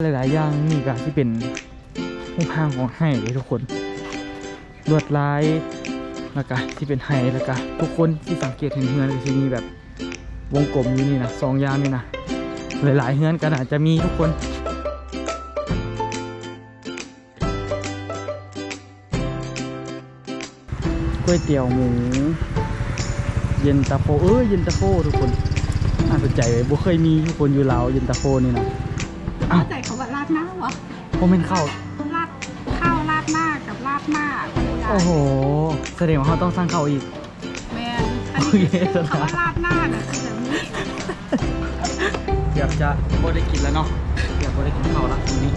หลายๆอย่างนี่ก็ที่เป็นห้องพางของไห้เลยทุกคนลวดลายแล้วก็ที่เป็นไห้แล้วก็ทุกคนที่สังเกตเห็นเฮือนก็จะมีแบบวงกลมอยู่นี่นะสองย่างนี่นะหลายๆเฮือนก็อาจจะมีทุกคนก๋วยเตี๋ยวหมูเย็นตาโฟเออเย็นตาโฟทุกคนน่าสนใจเลยบ่เคยมีทุกคนอยู่ลาวเย็นตาโฟนี่นะ ว่าราดหน้าวะผมเป็นข้าวราดข้าวราดหน้ากับราดหน้าคนละอย่างโอ้โหแสดงว่าเขาต้องสร้างเขาอีกแมนอันโอนี้เคคือคำว่าราดหน้าเนี่ยคือแบบนี้เกือบจะโบได้กินแล้วเนาะเกือบโบได้กินข้าวละทีนี้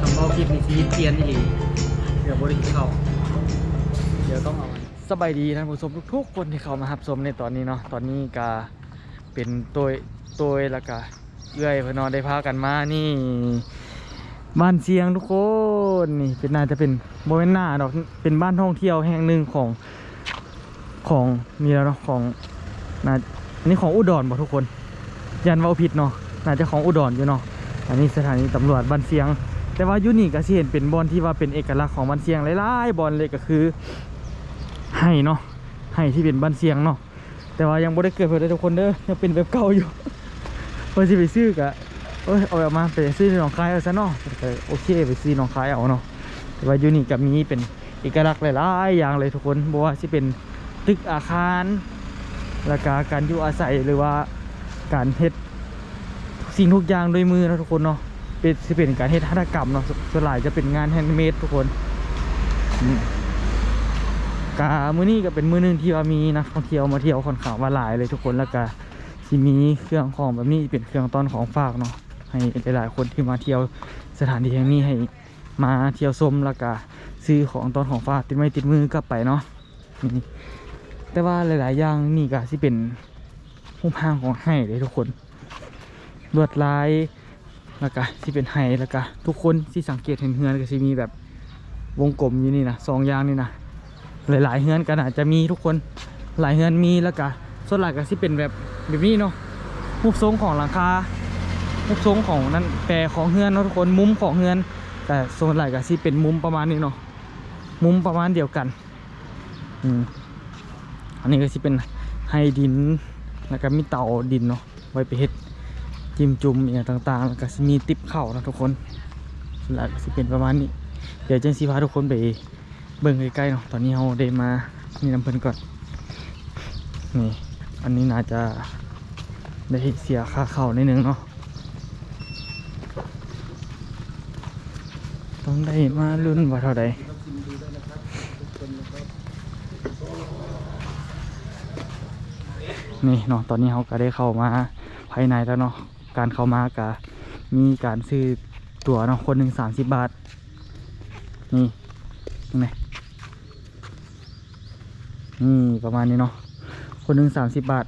คำว่าคลิปนี้ซีเปลี่ยนอีกเกือบโบได้กินข้าวเดี๋ยวต้องเอาอันสบายดีท่านผู้ชมทุกๆคนที่เข้ามารับชมในตอนนี้เนาะตอนนี้ก็เป็นตัวตัวแล้วก็ เอื้อยเพื่อนนอนได้พากันมานี่ บ้านเชียงทุกคนนี่เป็นน่าจะเป็นโมเมนหน้าดอกเป็นบ้านท่องเที่ยวแห่งหนึ่งของของมีแล้วเนาะของน่าอันนี้ของอุดรบ่ทุกคน ยันว่าผิดเนาะน่าจะของอุดรอยู่เนาะอันนี้สถานีตำรวจบ้านเชียง แต่ว่ายูนี่ก็เห็นเป็นบอนที่ว่าเป็นเอกลักษณ์ของบ้านเชียงหลายๆบอนเลยก็คือไห้เนาะไห้ที่เป็นบ้านเชียงเนาะแต่ว่ายังบ่ได้เกิดเพิ่นทุกคนเด้อยังเป็นแบบเก่าอยู่ พิ่นสิไปซื้อกะเอ้ยเอาแบบมาไปซื้อหนองคายเอาซะเนาะโอเคไปซื้อหนองคายเอาเนาะแต่ว่าอยู่นี่กับมีเป็นเอกลักษณ์หลายๆอย่างเลยทุกคนบอกว่าที่เป็นตึกอาคารแล้วก็การอยู่อาศัยหรือว่าการเฮ็ดสิ่งทุกอย่างโดวยมือนะทุกคนเนาะเป็นสิเป็นการเฮ็ดหัตถกรรมเนาะส่วนหลายจะเป็นงานแฮนด์เมดทุกคนมกามื้อนี้ก็เป็นมือหนึงที่ว่ามีนักท่องเที่ยวมาเที่ยวค่อนข้างว่าหลายเลยทุกคนแล้วก็ สิมีเครื่องของแบบนี้เป็นเครื่องต้อนของฝากเนาะให้หลายๆคนที่มาเที่ยวสถานที่แห่งนี้ให้มาเที่ยวชมแล้วก็ซื้อของตอนของฝากติดไม้ติดมือกลับไปเนาะนี่แต่ว่าหลาย ๆ อย่างนี่ก็ที่เป็นห้องพางของไห้เลยทุกคนลวดลายแล้วก็ที่เป็นไห้แล้วก็ทุกคนที่สังเกตเห็นเฮือนก็จะมีแบบวงกลมอยู่นี่นะสองอย่างนี่นะหลายๆเฮือนก็อาจจะมีทุกคนหลายเฮือนมีแล้วก็ ส่วนหลายก็ที่เป็นแบบแบบนี้เนาะรูปทรงของหลังคารูปทรงของนั่นแปรของเฮือนเนาะทุกคนมุมของเฮือน แต่โซนหลักก็สิเป็นมุมประมาณนี้เนาะมุมประมาณเดียวกันอืมอันนี้ก็สิเป็นไฮดินแล้วก็มีเตาดินเนาะไว้ไปเฮ็ดจิ้มจุ่มอย่างต่างๆแล้วก็มีติบเข่านะทุกคนส่วนหญ่ก็สิเป็นประมาณนี้ เดี๋ยวจังสิพาทุกคนไปเบิ่งใกล้ๆเนาะตอนนี้เราได้มานี่น้ำเพิ่นก่อนนี่ อันนี้น่าจะได้เสียค่าเข้าในดนึงเนาะต้องได้มารุ่นว่าเท่าใดนี่เนาะตอนนี้เขาก็ได้เข้ามาภายในแล้วเนาะการเข้ามาก็มีการซื้อตั๋วเนาะคนหนึ่งสามสิบบาท นี่ตรงไหนนี่ประมาณนี้เนาะ คนหนึ่งสามสิบบาท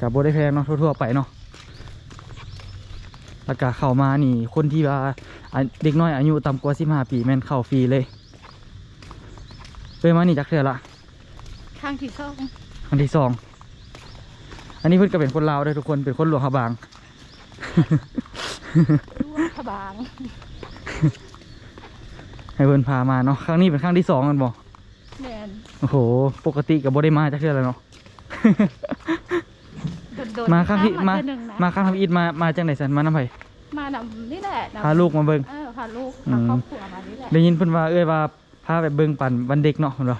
กับโบได้แพงเนาะทั่วๆไปเนาะแล้วก็เข้ามานี่ คนที่ว่าอะเด็กน้อยอายุต่ำกว่า15ปีแม่นเข้าฟรีเลยเคยมานี่จักเทื่อละข้างที่สองครั้งที่สองอันนี้เพิ่นก็เป็นคนลาวเด้วยทุกคนเป็นคนหลวงขบางด้วงขบางให้เพิ่นพามาเนาะครั้งนี้เป็นครั้งที่สองกันบ่แม นโอ้โห ปกติก็บ่ได้มาจักเทื่อแล้วเนาะ โดนๆมาครั้งที่มาเทื่อหนึ่งนะมาครั้งทำอิฐมา มาจังไดสันมานํไผมานำนี่แหละนำพาลูกมาเบิ่ง เออพาลูกอืพามครอบครัวมานี่แหละได้ยินเพิ่นว่าเอ้ยว่าพาไปเบิ่งปั่นวันเด็กเนาะเพิ่นว่า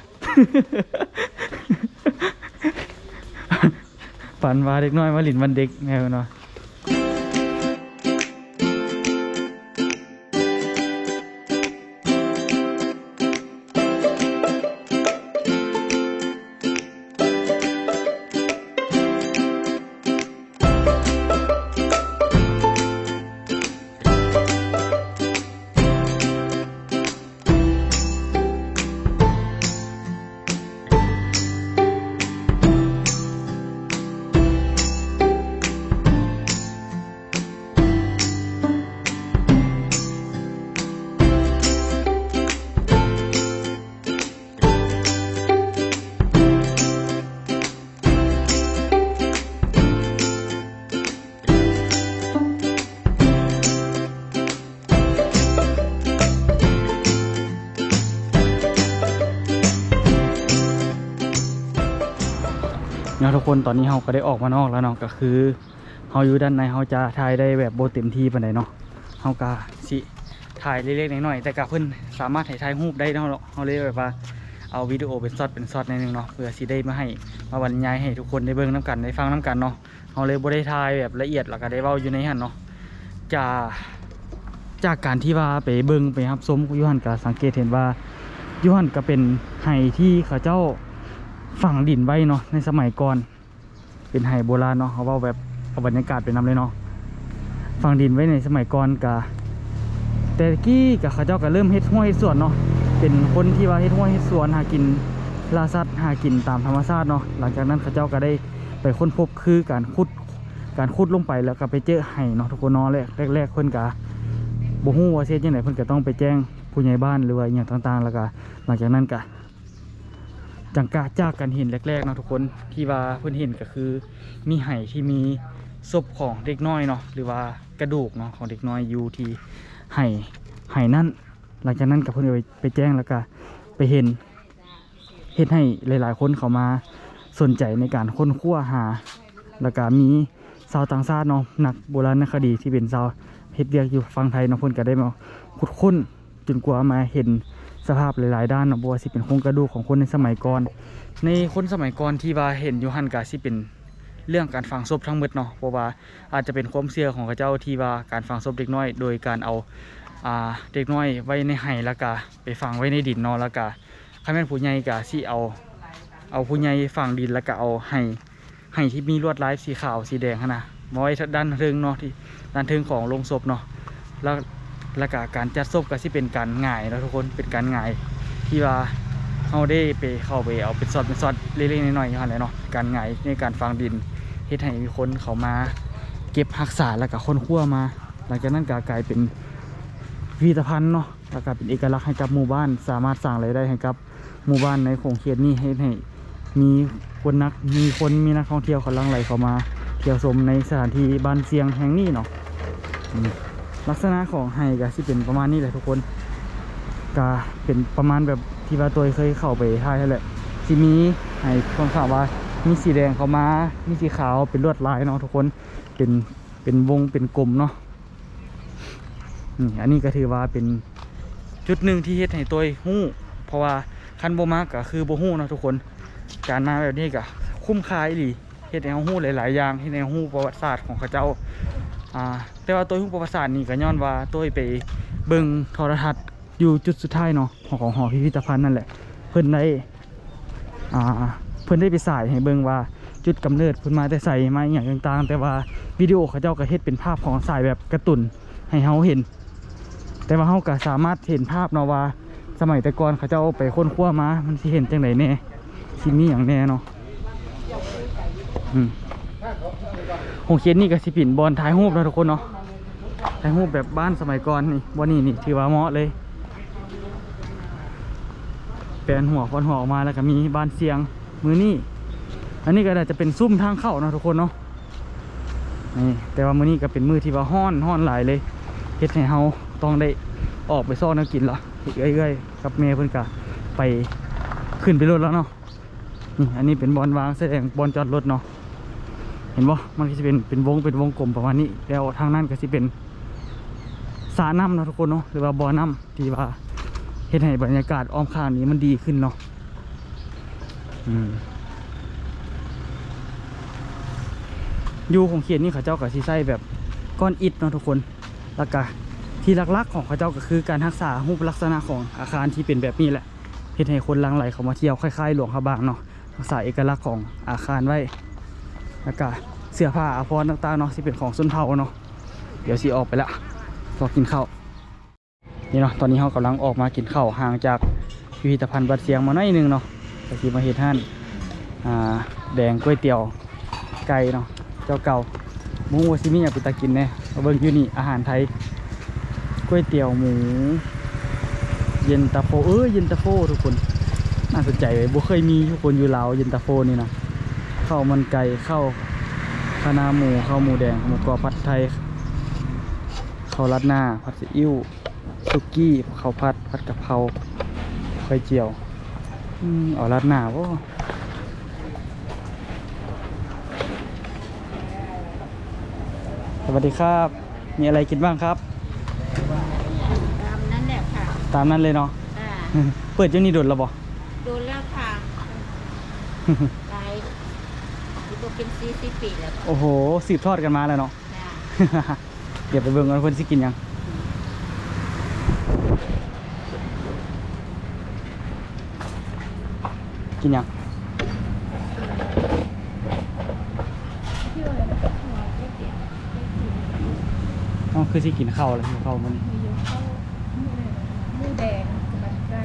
ปั่นว่าเด็กน้อยมาหลินวันเด็กแม่เพิ่นว่า คนตอนนี้เราก็ได้ออกมานอกแล้วเนาะก็คือเราอยู่ด้านในเราจะถ่ายได้แบบโบเต็มที่ปานใดเนาะเราก็สิถ่ายเล็กๆน้อยๆแต่ก็เพิ่นสามารถถ่ายถ่ายรูปได้เนาะเราเลยแบบว่าเอาวิดีโอเป็นช็อตเป็นช็อตในดนึงเนาะเพื่อสิได้มาให้มาบรรยายให้ทุกคนได้เบิ่งน้กันได้ฟังน้กันเนาะเราเลยบ่ได้ถ่ายแบบละเอียดแล้วก็ได้เว้าอยู่ในหันเนาะจะจากการที่ว่าไปเบิ่งไปครับชมยู่หันก็สังเกตเห็นว่ายู่หันก็เป็นไห้ที่เขาเจ้าฝังดินไว้เนาะในสมัยก่อน เป็นไฮโบราณเนาะเขาว่าแบบเอาบรรยากาศไปนำเลยเนาะฝังดินไว้ในสมัยก่อนกะแต่กี้กับเขาเจ้าก็เริ่มเฮ็ดห้วยเฮ็ดสวนเนาะเป็นคนที่ว่าเฮ็ดห้วยเฮ็ดสวนหากินล่าสัตว์หากินตามธรรมชาติเนาะหลังจากนั้นเขาเจ้าก็ได้ไปค้นพบคือการขุดการขุดลงไปแล้วก็ไปเจอไห่เนาะทุกคนเนาะแรกแรกๆเพิ่นกะบ่ฮู้ว่าเฮ็ดจังไดเพิ่นก็ต้องไปแจ้งผู้ใหญ่บ้านหรือว่าอย่างต่างๆ แล้วก็หลังจากนั้นก็ จังกาจากกันเห็นแรกๆเนาะทุกคนที่ว่าเพื่อนเห็นก็คือ มีไห่ที่มีศพของเด็กน้อยเนาะหรือว่ากระดูกเนาะของเด็กน้อยอยู่ที่ไห่ไห่นั่นหลังจากนั้นกับเพื่อนไปไปแจ้งแล้วก็ไปเห็นเห็นให้หลายๆ คนเขามาสนใจในการค้นคว้าหา แล้วก็มีชาวต่างชาติเนาะนักโบราณคดีที่เป็นชาวเฮ็ดเวียกอยู่ฝั่งไทยเนาะเพิ่อนก็ได้มาขุดค้นจนกว่ามาเห็น สภาพหลาย ๆ ด้านเนาะบ่ว่าสิเป็นโครงกระดูกของคนในสมัยก่อน ในคนสมัยก่อนที่ว่าเห็นอยู่หันกาสิเป็นเรื่องการฝังศพทั้งหมดเนาะเพราะว่าอาจจะเป็นความเชื่อของเขาเจ้าที่ว่าการฝังศพเด็กน้อย โดยการเอาอ่าเด็กน้อยไว้ในไห่แล้วก็ไปฝังไว้ในดินเนาะแล้วก็ถ้าแม่ผู้ใหญ่ก็สิเอา เอาผู้ใหญ่ฝังดินแล้วก็เอาไห่ไห่ที่มีลวดลายสีขาวสีแดงนนะมาไว้ด้านเทิงเนาะที่ด้านเทิงของโลงศพเนาะแล้ว แล้วก็การจัดศพก็สิเป็นการง่ายแล้วทุกคนเป็นการง่าย ที่ว่าเขาได้ไปเข้าไปเอาเป็นซอดเป็นซอดเล็กๆน้อยๆอย่างนั้นแหละเนาะการง่ายในการฝังดินเฮ็ดให้มีคนเขามาเก็บรักษาแล้วก็คนคั่วมา หลังจากนั้นก็กลายเป็นพิพิธภัณฑ์เนาะแล้วก็เป็นเอกลักษณ์ให้กับหมู่บ้านสามารถสร้างรายได้ให้กับหมู่บ้านในโขงเขตนี้ให้ให้มีคนนักมีคนมีนักท่องเที่ยวเขาลังไหลเข้ามา เที่ยวชมในสถานที่บ้านเสียงแห่งนี้เนาะ ลักษณะของไฮก็สิเป็นประมาณนี้แหละทุกคนก็เป็นประมาณแบบที่ว่าตัวเคยเข้าไปถ่ายนั่นแหละสิมีไฮค่อนข้างว่ามีสีแดงเข้ามามีสีขาวเป็นลวดลายเนาะทุกคนเป็นเป็นวงเป็นกลมเนาะนี่อันนี้ก็ถือว่าเป็นจุดหนึ่งที่เฮ็ดให้ตัวหู้ เพราะว่าคันโบมากก็คือโบหู้เนาะทุกคนการมาแบบนี้ก็คุ้มค่าอีหลีเฮ็ดให้เราหู้หลายๆอย่างเฮ็ดให้เราหู้ประวัติศาสตร์ของเขาเจ้า อ่าแต่ว่าตัวหุ้นประวัติศาสตร์นี่ก็ย้อนว่าตัวไปเบิ่งโทรทัศน์อยู่จุดสุดท้ายเนาะของของหอพิพิธภัณฑ์นั่นแหละ เพิ่นได้อ่าเพิ่นได้ไปสายให้เบิ่งว่าจุดกำเนิดเพิ่นมาแต่ใส่มาอย่างต่างๆ แต่ว่าวิดีโอเขาเจ้าก็เฮ็ดเป็นภาพของสายแบบกร์ตูนให้เฮาเห็น แต่ว่าเฮาก็สามารถเห็นภาพเนาะว่า สมัยแต่ก่อนเขาเจ้าไปค้นคว้ามา มันสิเห็นจังไดแน่สิมีหยังแน่เนาะอืม โรงเขียนนี่ก็สิปิ่นบอลถ่ายรูปแล้วทุกคนเนาะถ่ายรูปแบบบ้านสมัยก่อนนี่วันนี้นี่ถือว่าเหมาะเลยแปลนหัวคอนหัวออกมาแล้วก็มีบ้านเสียงมือนี่อันนี้ก็น่าจจะเป็นซุ้มทางเข้านะทุกคนเนาะนี่แต่ว่ามือนี้ก็เป็นมือที่ว่าห้อนห้อนหลายเลยเฮ็ดให้เฮาต้องได้ออกไปซ่อนแนวกินละเอ้อยๆกับเมย์เพิ่อนก็ไปขึ้นไปรถแล้วเนาะนี่อันนี้เป็นบอลวางแสดงบอลจอดรถเนาะ เห็นบ่มันก็จะเป็นเป็นวงเป็นวงกลมประมาณนี้ แล้วทางนั้นก็จะเป็นสระน้ำนะทุกคนเนาะหรือว่าบ่อน้ำที่ว่าเฮ็ดให้บรรยากาศอ้อมข้างนี้มันดีขึ้นเนาะอืมอยู่ของเขียนนี่เขาเจ้าก็สิใส่แบบก้อนอิฐเนาะทุกคนแล้วก็ที่หลักๆของเขาเจ้าก็คือการรักษารูปลักษณะของอาคารที่เป็นแบบนี้แหละเฮ็ดให้คนลังไหลเข้ามาเที่ยวคล้ายๆ หลวงพระบางเนาะรักษาเอกลักษณ์ของอาคารไว้ แล้วก็เสื้อผ้าอาภรณ์ต่างๆเนาะที่เป็นของส้นเผาเนาะเดี๋ยวสิออกไปละก็กินข้าวนี่เนาะตอนนี้เรากำลังออกมากินข้าวห่างจากพิพิธภัณฑ์บัดเสียงมาหน่อยนึงเนาะก็สิมาเฮ็ดท่านอ่าแดงก๋วยเตี๋ยวไก่เนาะเจ้าเก่าหมูวาซิมิอยากไปตากินแน่มาเบิ่งอยู่นี่อาหารไทยก๋วยเตี๋ยวหมู เย็นตาโฟเออเย็นตาโฟทุกคนน่าสนใจเลยบ่เคยมีทุกคนอยู่ลาวเย็นตาโฟนี่นะ ข้าวมันไก่ข้าวคณาหมูข้าวหมูแดงหมูกรอบผัดไทยข้าวรัดหน้าผัดซีอิ๊วสุกี้ข้าวผัดผัดกะเพราไข่เจียวเอารัดหน้าว่สวัสดีครับ มีอะไรกินบ้างครับ ตามนั้นแหละค่ะตามนั้นเลยเนาะ จ้เปิดเจ้านี่โดุดแล้วบอโดนแล้วค่ะ กตัวเป็นซีซีปีแล้วโอ้โหสืบทอดกันมาแล้วเนาะ จ้าเดี๋ยวไปเบิ่งกันเพิ่นสิกินหยัง กินหยัง อ๋อคือสิกินข้าวเลยหิวข้าวมื้อนี้มีเยอะเข้าหมูแดงบัดไก่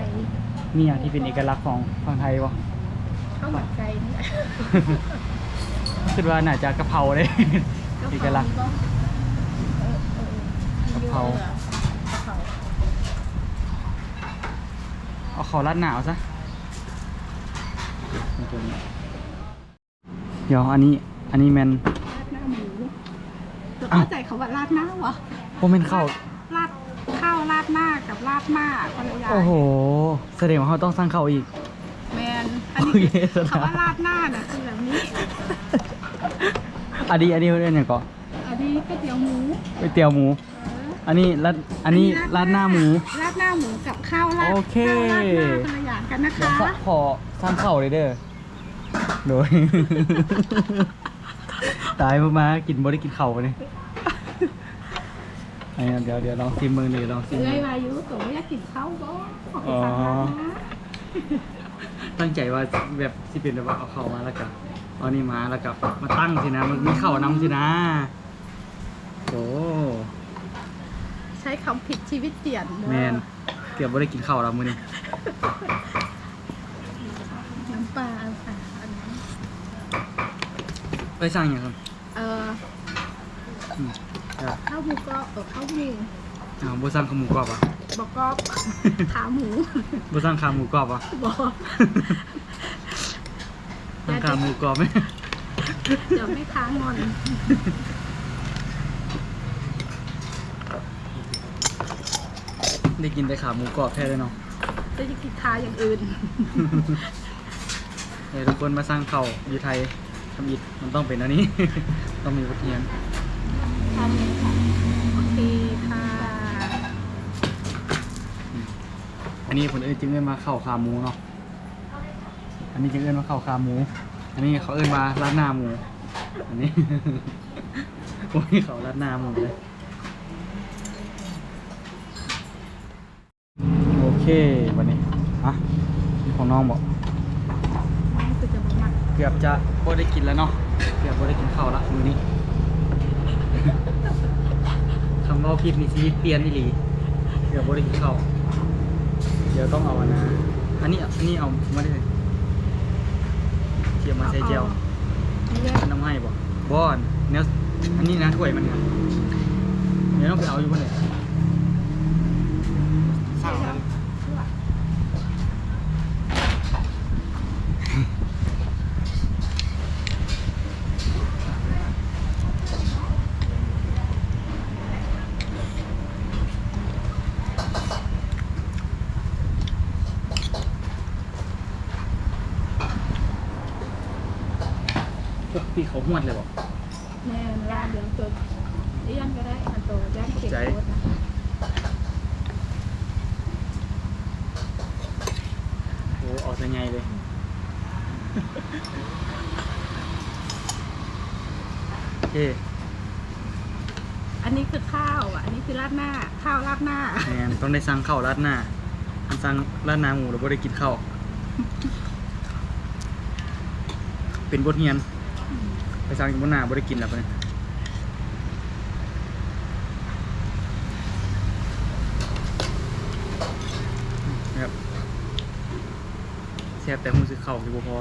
มีอย่างที่เป็นเอกลักษณ์ของฝั่งไทยบ่ข้าวบัดไก่นี่แหละ คิดว่าน่าจะกะเพราเลยเอกลักษณ์เออเออเออกะเพรากะเพราเอาข้าวราดหนาวซะเดี๋ยวอันนี้อันนี้แมนราดหน้าหมูเราอ้าวเข้าใจเขาว่าราดหน้าวะโมเมนข้าวราดข้าวราดหน้ากับราดหน้าคนละอย่างโอ้โหแสดงว่าเขาต้องสร้างข้าวอีก แมนอันโอนี้เคคือสบายคำว่าราดหน้าน่ะคือแบบนี้ อันนี้อันนี้เรียกอย่างก่อนอันนี้ก๋วยเตี๋ยวหมูก๋วยเตี๋ยวหมูเอออันนี้รัดอันนี้ราดหน้าหมู ราดหน้าหมูกับข้าวราดโอเค ข้าวราดหน้าคนละอย่างกันนะเดี๋ยวคะ ขอสร้างข้าวเลยเด้อโดย ตายมากินบ่ได้กินข้าวเลยอันนี้เดี๋ยวเดี๋ยวลองซิมมือหนึ่งลองซิมเอ้มืยอ วายุตัวไม่อยากกินข้าวบ่ขออ๋อสั่งร้านนะตั้งใจว่าแบบสิเป็นแบบว่าเอาเข้ามาแล้วก็ เอานี่มาแล้วก็มาตั้งสินะ มันมีเข้านำสินะ โอ้ใช้คำผิดชีวิตเปลี่ยนเด้อแมนเกือบไม่ได้กินข้าวแล้วมื้อนี้น้ำปลาค่ะอันนั้นไปสั่งอย่างครับเอออืมครับข้าวหมูกรอบเออข้าวหมูอ่าบ่สั่งขาหมูกรอบอะบอกกรอบขาหมูบ่สั่งขาหมูกรอบอะบอกสั่ง ขาหมูกรอบไหมเดี๋ยวไม่ค้างงอนได้กินแต่ขาหมูกรอบแท้เลยเนาะจะจะกินทาอย่างอื่นเดี๋ยวทุกคนมาสร้างข้าวอยู่ไทยทำอิฐมันต้องเป็นอันนี้ ต้องมีวัตถุดิบทำเลยค่ะโอเคค่ะอันนี้คนเอิ้นจึงเอิ้นมาข้าวขาหมูเนาะอันนี้จึงเอิ้นมาข้าวขาหมู อันนี้เขาเอิ้นมาราดหน้าหมู อันนี้ โอ้ยเขาราดหน้าหมูเลย โอเควันนี้อะนี่ของน้องบอกมันคือจะมามักเกือบจะพอได้กินแล้วเนาะ เกือบพอได้กินข้าวละมื้อนี้ คำว่าพิษนี่ชีวิตเปลี่ยนอีหลี เกือบพอได้กินข้าว เดี๋ยวต้องเอาอันนะ อันนี้อันนี้เอามาได้เลย เทียมมาใส่เจลนี่แหละอันน้ำให้บ่บอนเนี้ยอันนี้นะถ้วยมันเนี่ยเดี๋ยวต้องไปเอาอยู่บนไหน พวกพี่เขาหวดเลยบอกแม่ลาเดี๋ยวตัวเลี้ยงก็ได้อันโตย่างเก็บใจโคตรนะคะโอ้ออกจะไงเลย โอเคอันนี้คือข้าวอะ อันนี้คือราดหน้า ข้าวราดหน้า แมนต้องได้สั่งข้าวราดหน้าอันสั่งราดหน้าหมูเราไม่ได้กินข้าวเป็นบทเรียน ไปสั่งบนหน้าไม่ได้กินแล้วไปนะครับแซ่บแต่มือซื้อเข่าวที่บ่พอ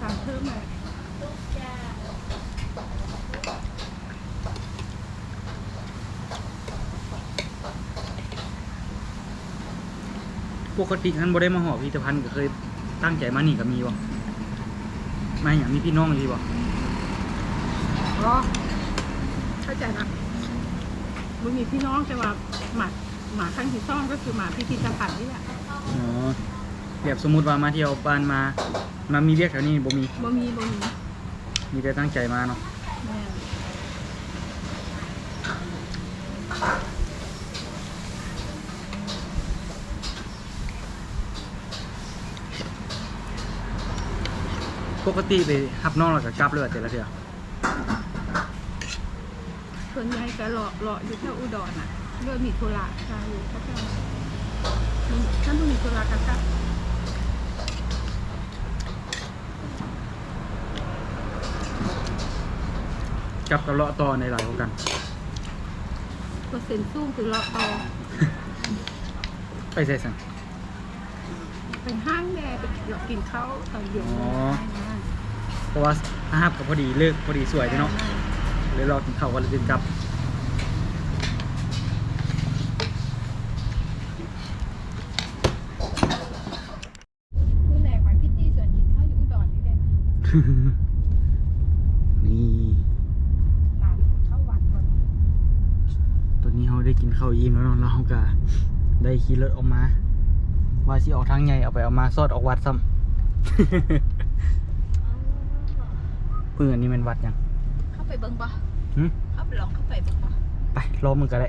สั่งเพิ่มมา ปกติท่านบ่ได้มาหอพิพิธภัณฑ์ก็เคยตั้งใจมานี่ก็มีบ่มาอย่างมีพี่น้องอยู่บ่อ๋อเข้าใจนะมึงมีพี่น้องแต่ว่าหมาหมาข้างที่ซ่องก็คือหมาพิพิธภัณฑ์นี่แหละอ๋อแบบสมมุติว่ามาเที่ยวบ้านมา มามีเรียกแถวนี้บ่มีบ่มีบ่มีมีแต่ตั้งใจมาเนาะแม่น ปกติไปรับน้องแล้วก็กลับเลยแต่ละเทื่อส่วนใหญ่ก็เลาะเลาะอยู่แถวอุดรน่ะเรื่องมีธุระใช่อยู่แถวๆถ้าบ่มีธุระก็กลับกลับกับเลาะต่อในหลายกว่ากันเปอร์เซ็นต์สูงคือเลาะต่อไปใส่สั่งไปห้างแม่ไปเลาะกินข้าวตอนเย็นอ๋อ เพราะว่าอาหารก็พอดีเลิกพอดีสวยเนาะเลยรอกินข้าวกันเลยจึงกลับมื้อแรกไปพิธีส่วนกินข้าวอยู่อุดรนี่แหละนี่ตามเข้าวัดก่อนตอนนี้เราได้กินข้าวอิ่มแล้วเนาะเราก็ได้ขี่รถออกมา ว่าสิออกทางใหญ่เอาไปเอามาซอดออกวัดซ้ำเพื่อนอันนี้เป็นวัดยังเข้าไปเบิ่งบ่หึเข้าไปลองเข้าไปเบิ่งบ่ไปรอมึงก็ได้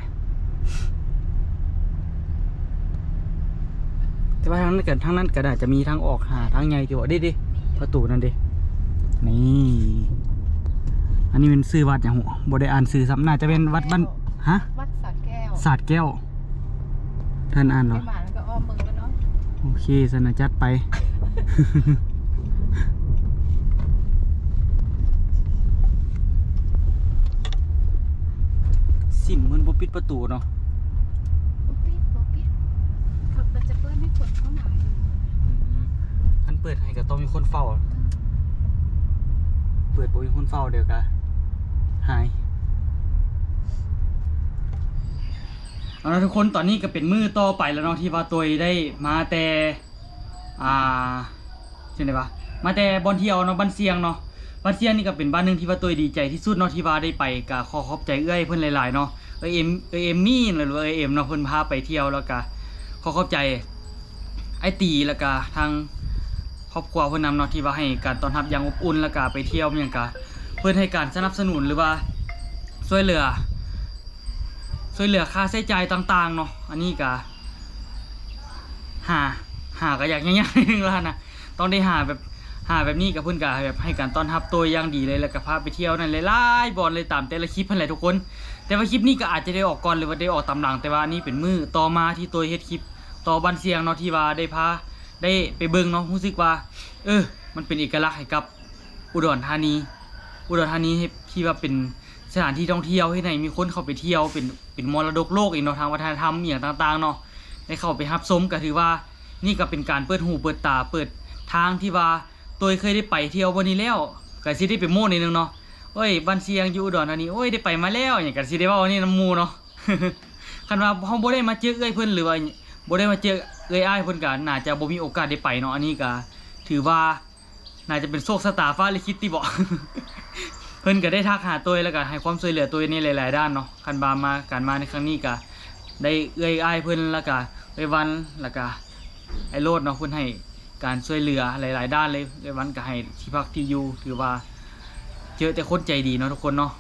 แต่ว่าทางนั้นกันทางนั้นก็น่าจะมีทางออกหาทางใหญ่ที่ว่าดิดิประตูนั่นดินี่อันนี้เป็นซื้อวัดอย่างหัวบ่ได้อ่านซื้อซ้ำน่าจะเป็นวัดบ้านฮะวัดสระแก้วศาสตร์แก้ว ท่านอ่านเหรไปอมาแล้วก็อ้อมเบิ่งกันเนาะโอเคสนาจัดไป สิมมันบ่ปิดประตูเนาะบ่ปิดบ่ปิดเขาก็จะเปิดให้คนเข้ามาอยู่อันเปิดให้ก็ต้องมีคนเฝ้า เปิดบ่มีคนเฝ้าเดี๋ยวก็หายเอาละทุกคนตอนนี้ก็เป็นมือต่อไปแล้วเนาะที่ว่าตัวได้มาแต่อ่าเช่นไรปะมาแต่บอลเที่ยวเนาะบ้านเสียงเนาะบ้านเสียงนี่ก็เป็นบ้านหนึ่งที่ว่าตัวดีใจที่สุดเนาะที่ว่าได้ไปก็ขอขอบใจเอื้อยเพิ่อนหลายๆเนาะ เอเอ็มเอเอ็มมี่หรือว่าเอเอ็มเนาะเพิ่นพาไปเที่ยวแล้วก็ขอขอบใจไอตีแล้วก็ทางครอบครัวเพื่อนนำเนาะที่ว่าให้การต้อนรับอย่างอบอุ่นแล้วก็ไปเที่ยวอย่างกะเพื่อนให้การสนับสนุนหรือว่าช่วยเหลือช่วยเหลือค่าใช้จ่ายต่างๆเนาะอันนี้ก็หาหาก็อยากยังๆนิดนึงแล้วนะต้องได้หาแบบ หาแบบนี้กับเพื่อนก็แบบให้การต้อนรับตัวอย่างดีเลยแล้วก็พาไปเที่ยวนั่นหลายๆบอลเลยตามแต่ละคลิปนั่นแหละทุกคน แต่ว่าคลิปนี้ก็อาจจะได้ออกก่อนหรือว่าได้ออกตามหลังแต่ว่านี่เป็นมือต่อมาที่ตัวเฮ็ดคลิป ต่อบันเสียงเนาะที่ว่าได้พาได้ไปเบิ่งเนาะรู้สึกว่า เออ มันเป็นเอกลักษณ์ให้กับอุดรธานี อุดรธานีให้ที่ว่าเป็นสถานที่ท่องเที่ยวให้ไหนมีคนเข้าไปเที่ยวเป็นเป็นมรดกโลกอีกเนาะทางวัฒนธรรมอย่างต่างๆเนาะได้เข้าไปรับชมก็ถือว่านี่ก็เป็นการเปิดหูเปิดตาเปิดทางที่ว่า ตัวเคยได้ไปเที่ยววันนี้แล้วก็สิได้ไปโม่นิดนึงเนาะโอ้ยบ้านเสียงอยู่อุดรธานี้โอ้ยได้ไปมาแล้วอย่างก็สิได้ว่าอันนี้น้ำมูเนาะคันว่าเฮาบ่ได้มาเจอเอ้ยเพิ่นหรือว่าบ่ได้มาเจอเอ้ยอ้ายเพิ่นก็น่าจะบ่มีโอกาสได้ไปเนาะอันนี้ก็ถือว่าน่าจะเป็นโชคชะตาฟ้าลิขิตติบ่เพิ่นก็ได้ทักหาตัวแล้วก็ให้ความช่วยเหลือตัวในหลาย ๆ ด้านเนาะคันบามาการมาในครั้งนี้ก็ได้เอ้ยอ้ายเพิ่นแล้วก็เอ้ยวันแล้วก็ไอ้โลดเนาะเพิ่นให้ การช่วยเหลือหลาย ๆ ด้านเลยเอ้ยวันก็ให้ที่พักที่อยู่ถือว่าเจอแต่คนใจดีเนาะทุกคนเนาะ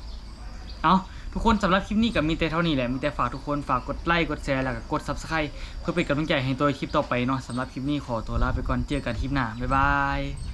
เอาทุกคนสำหรับคลิปนี้ก็มีแต่เท่านี้แหละมีแต่ฝากทุกคนฝากกดไลค์กดแชร์แล้วก็กดซับสไคร b ์เพื่อเป็นกำลังใจให้ตัวคลิปต่อไปเนาะสำหรับคลิปนี้ขอตัวลาไปก่อนเจอกันคลิปหน้าบ๊ายบาย